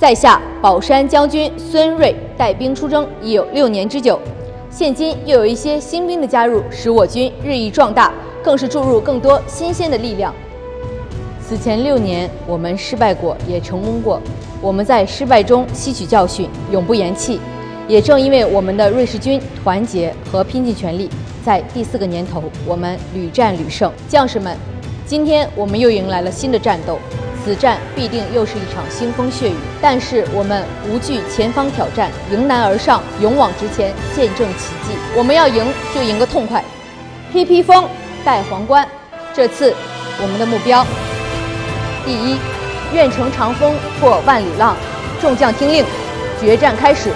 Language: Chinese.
在下宝山将军孙瑞带兵出征已有六年之久，现今又有一些新兵的加入，使我军日益壮大，更是注入更多新鲜的力量。此前六年我们失败过，也成功过，我们在失败中吸取教训，永不言弃。也正因为我们的瑞士军团结和拼尽全力，在第四个年头，我们屡战屡胜。将士们，今天我们又迎来了新的战斗。此战必定又是一场腥风血雨，但是我们无惧前方挑战，迎难而上，勇往直前，见证奇迹。我们要赢就赢个痛快。披披风，戴皇冠。这次我们的目标：第一，愿乘长风破万里浪。众将听令，决战开始。